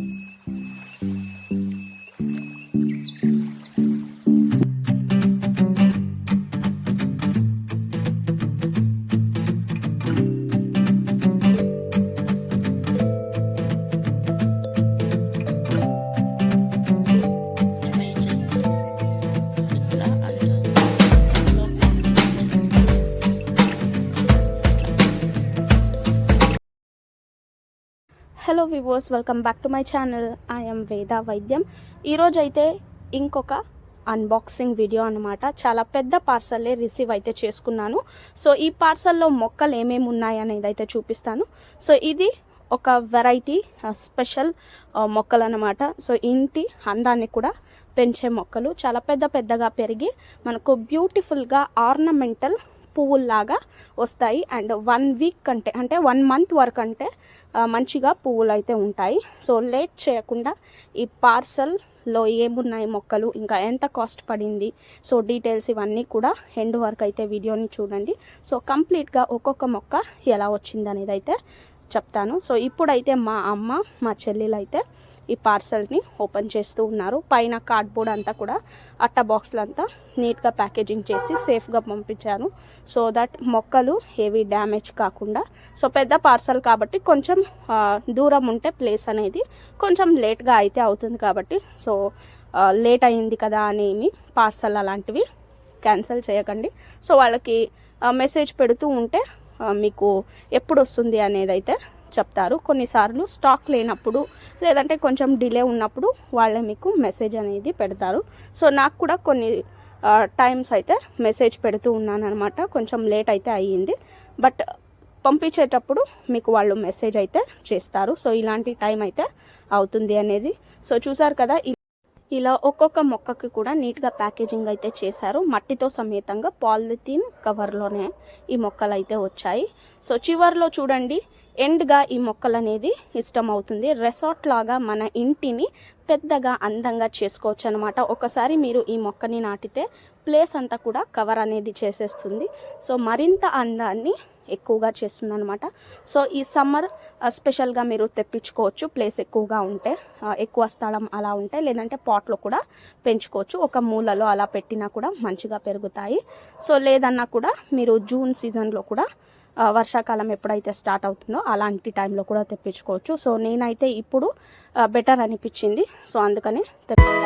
Mm-hmm. Hello viewers welcome back to my channel I'm Veda Vaidyam ఈరోజు అయితే ఇంకొక unboxing video అనమాట చాలా పెద్ద పార్సల్లే రిసీవ్ అయితే చేసుకున్నాను. సో ఈ పార్సల్లో మొక్కలు ఏమేమి ఉన్నాయి అనేది అయితే చూపిస్తాను. సో ఇది ఒక వెరైటీ స్పెషల్ uh, uh, మొక్కలు అనమాట సో ఇంటి అందాన్ని కూడా పెంచే మొక్కలు. చాలా పెద్ద పెద్దగా పెరిగి మనకు బ్యూటిఫుల్గా ఆర్నమెంటల్ పువ్వుల్లాగా వస్తాయి. అండ్ వన్ వీక్ అంటే అంటే వన్ మంత్ వరకు అంటే మంచిగా పువ్వులు అయితే ఉంటాయి. సో లేట్ చేయకుండా ఈ పార్సల్లో ఏమున్నాయి మొక్కలు ఇంకా ఎంత కాస్ట్ పడింది సో డీటెయిల్స్ ఇవన్నీ కూడా ఎండ్ వరకు అయితే వీడియోని చూడండి. సో కంప్లీట్గా ఒక్కొక్క మొక్క ఎలా వచ్చింది అనేది అయితే చెప్తాను. సో ఇప్పుడైతే మా అమ్మ మా చెల్లెలు అయితే ఈ పార్సల్ని ఓపెన్ చేస్తూ ఉన్నారు. పైన కార్డ్బోర్డ్ అంతా కూడా అట్ట బాక్స్లంతా నీట్గా ప్యాకేజింగ్ చేసి సేఫ్గా పంపించాను సో దట్ మొక్కలు ఏవి డ్యామేజ్ కాకుండా సో పెద్ద పార్సల్ కాబట్టి కొంచెం దూరం ఉంటే ప్లేస్ అనేది కొంచెం లేట్గా అయితే అవుతుంది కాబట్టి సో లేట్ అయింది కదా అనేమి పార్సల్ అలాంటివి క్యాన్సిల్ చేయకండి. సో వాళ్ళకి మెసేజ్ పెడుతూ ఉంటే మీకు ఎప్పుడు వస్తుంది అనేది అయితే చెప్తారు. కొన్నిసార్లు స్టాక్ లేనప్పుడు లేదంటే కొంచెం డిలే ఉన్నప్పుడు వాళ్ళే మీకు మెసేజ్ అనేది పెడతారు. సో నాకు కూడా కొన్ని టైమ్స్ అయితే మెసేజ్ పెడుతూ ఉన్నాను కొంచెం లేట్ అయితే అయ్యింది. బట్ పంపించేటప్పుడు మీకు వాళ్ళు మెసేజ్ అయితే చేస్తారు. సో ఇలాంటి టైం అయితే అవుతుంది అనేది. సో చూసారు కదా ఇలా ఒక్కొక్క మొక్కకి కూడా నీట్గా ప్యాకేజింగ్ అయితే చేశారు. మట్టితో సమేతంగా పాలిథీన్ కవర్లోనే ఈ మొక్కలు అయితే వచ్చాయి. సో చివర్లో చూడండి ఎండ్గా ఈ మొక్కలు అనేది ఇష్టం అవుతుంది రెసార్ట్ లాగా మన ఇంటిని పెద్దగా అందంగా చేసుకోవచ్చు అనమాట ఒకసారి మీరు ఈ మొక్కని నాటితే ప్లేస్ అంతా కూడా కవర్ అనేది చేసేస్తుంది. సో మరింత అందాన్ని ఎక్కువగా చేస్తుంది అనమాట సో ఈ సమ్మర్ స్పెషల్గా మీరు తెప్పించుకోవచ్చు. ప్లేస్ ఎక్కువగా ఉంటే ఎక్కువ స్థలం అలా ఉంటే లేదంటే పాట్లో కూడా పెంచుకోవచ్చు. ఒక మూలలో అలా పెట్టినా కూడా మంచిగా పెరుగుతాయి. సో లేదన్నా కూడా మీరు జూన్ సీజన్లో కూడా వర్షాకాలం ఎప్పుడైతే స్టార్ట్ అవుతుందో అలాంటి టైంలో కూడా తెప్పించుకోవచ్చు. సో నేనైతే ఇప్పుడు బెటర్ అనిపించింది. సో అందుకని తెప్ప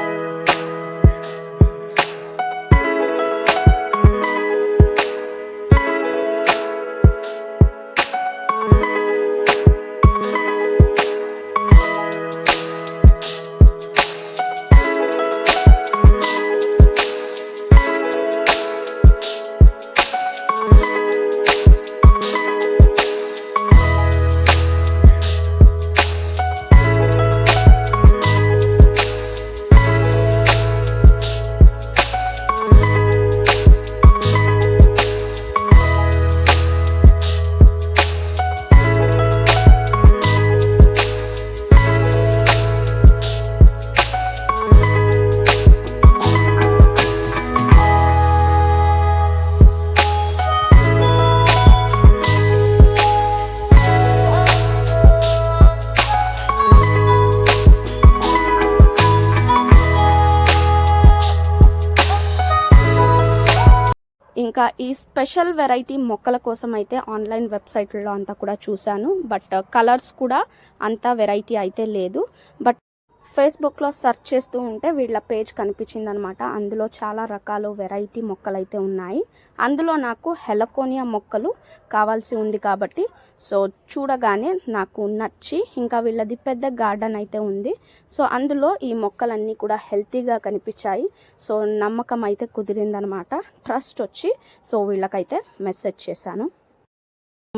ఇంకా ఈ స్పెషల్ వెరైటీ మొక్కల కోసం అయితే ఆన్లైన్ వెబ్సైట్లో అంతా కూడా చూశాను. బట్ కలర్స్ కూడా అంత వెరైటీ అయితే లేదు. బట్ ఫేస్బుక్లో సెర్చ్ చేస్తూ ఉంటే వీళ్ళ పేజ్ కనిపించింది అనమాట అందులో చాలా రకాలు వెరైటీ మొక్కలు అయితే ఉన్నాయి. అందులో నాకు హెలకోనియా మొక్కలు కావాల్సి ఉంది కాబట్టి సో చూడగానే నాకు నచ్చి ఇంకా వీళ్ళది పెద్ద గార్డెన్ అయితే ఉంది. సో అందులో ఈ మొక్కలన్నీ కూడా హెల్తీగా కనిపించాయి. సో నమ్మకం అయితే కుదిరిందనమాట. ట్రస్ట్ వచ్చి సో వీళ్ళకైతే మెసేజ్ చేశాను.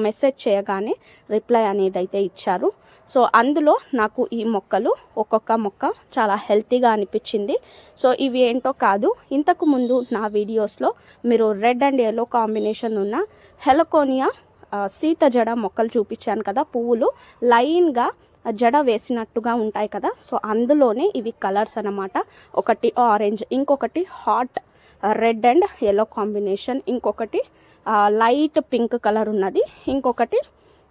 మెసేజ్ చేయగానే రిప్లై అనేది అయితే ఇచ్చారు. సో అందులో నాకు ఈ మొక్కలు ఒక్కొక్క మొక్క చాలా హెల్తీగా అనిపించింది. సో ఇవి ఏంటో కాదు ఇంతకు ముందు నా వీడియోస్లో మీరు రెడ్ అండ్ ఎల్లో కాంబినేషన్ ఉన్న హెలకోనియా సీత జడ మొక్కలు చూపించాను కదా పువ్వులు లైన్గా జడ వేసినట్టుగా ఉంటాయి కదా సో అందులోనే ఇవి కలర్స్ అన్నమాట. ఒకటి ఆరెంజ్ ఇంకొకటి hot red and yellow combination ఇంకొకటి లైట్ పింక్ కలర్ ఉన్నది. ఇంకొకటి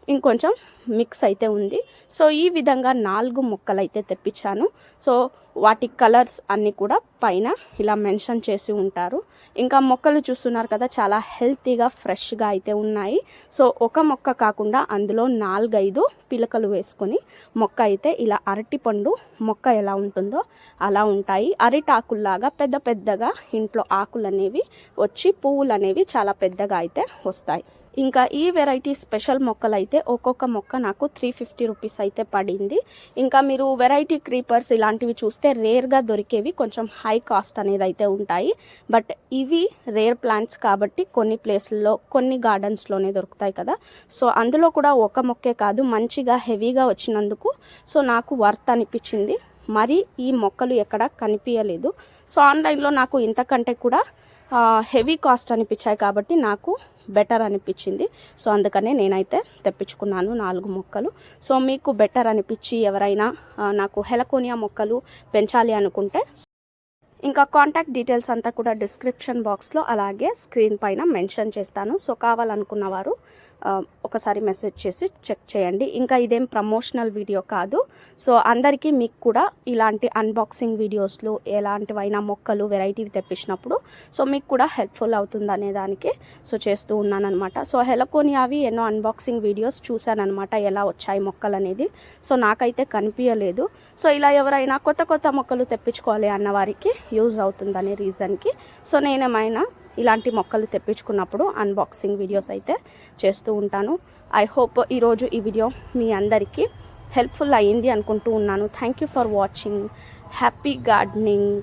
ఇంకొంచెం మిక్స్ అయితే ఉంది. సో ఈ విధంగా నాలుగు మొక్కలు అయితే తెప్పించాను. సో వాటి కలర్స్ అన్నీ కూడా పైన ఇలా మెన్షన్ చేసి ఉంటారు. ఇంకా మొక్కలు చూస్తున్నారు కదా చాలా హెల్తీగా ఫ్రెష్గా అయితే ఉన్నాయి. సో ఒక మొక్క కాకుండా అందులో నాలుగైదు పిలకలు వేసుకొని మొక్క అయితే ఇలా అరటి పండు మొక్క ఎలా ఉంటుందో అలా ఉంటాయి. అరిటాకుల్లాగా పెద్ద పెద్దగా ఇంట్లో ఆకులు అనేవి వచ్చి పువ్వులు అనేవి చాలా పెద్దగా అయితే వస్తాయి. ఇంకా ఈ వెరైటీ స్పెషల్ మొక్కలు అయితే ఒక్కొక్క మొక్క నాకు త్రీ ఫిఫ్టీ రూపీస్ అయితే పడింది. ఇంకా మీరు వెరైటీ క్రీపర్స్ ఇలాంటివి చూస్తే రేర్గా దొరికేవి కొంచెం హై కాస్ట్ అనేది అయితే ఉంటాయి. బట్ ఇవి రేర్ ప్లాంట్స్ కాబట్టి కొన్ని ప్లేస్లలో కొన్ని గార్డెన్స్లోనే దొరుకుతాయి కదా. సో అందులో కూడా ఒక మొక్కే కాదు మంచిగా హెవీగా వచ్చినందుకు. సో నాకు వర్త్ అనిపించింది. మరి ఈ మొక్కలు ఎక్కడ కనిపించలేదు. సో ఆన్లైన్లో నాకు ఇంతకంటే కూడా హెవీ కాస్ట్ అనిపించాయి కాబట్టి నాకు బెటర్ అనిపించింది. సో అందుకనే నేనైతే తెప్పించుకున్నాను నాలుగు మొక్కలు. సో మీకు బెటర్ అనిపించి ఎవరైనా నాకు హెలకోనియా మొక్కలు పెంచాలి అనుకుంటే ఇంకా కాంటాక్ట్ డీటెయిల్స్ అంతా కూడా డిస్క్రిప్షన్ బాక్స్లో అలాగే స్క్రీన్ పైన మెన్షన్ చేస్తాను. సో కావాలనుకున్న వారు ఒకసారి మెసేజ్ చేసి చెక్ చేయండి. ఇంకా ఇదేం ప్రమోషనల్ వీడియో కాదు. సో అందరికీ మీకు కూడా ఇలాంటి అన్బాక్సింగ్ వీడియోస్లు ఎలాంటివైనా మొక్కలు వెరైటీవి తెప్పించినప్పుడు సో మీకు కూడా హెల్ప్ఫుల్ అవుతుంది అనే దానికి సో చేస్తూ ఉన్నానమాట సో సో హెలకోనియావి ఎన్నో అన్బాక్సింగ్ వీడియోస్ చూశానమాట ఎలా వచ్చాయి మొక్కలు అనేది సో నాకైతే కనిపించలేదు సో ఇలా ఎవరైనా కొత్త కొత్త మొక్కలు తెప్పించుకోవాలి అన్న వారికి యూజ్ అవుతుందనే రీజన్కి సో నేనేమైనా ఇలాంటి మొక్కలు తెప్పించుకున్నప్పుడు అన్బాక్సింగ్ వీడియోస్ అయితే చేస్తూ ఉంటాను. ఐ హోప్ ఈరోజు ఈ వీడియో మీ అందరికీ హెల్ప్ఫుల్ అయ్యింది అనుకుంటూ ఉన్నాను. Thank you for watching happy gardening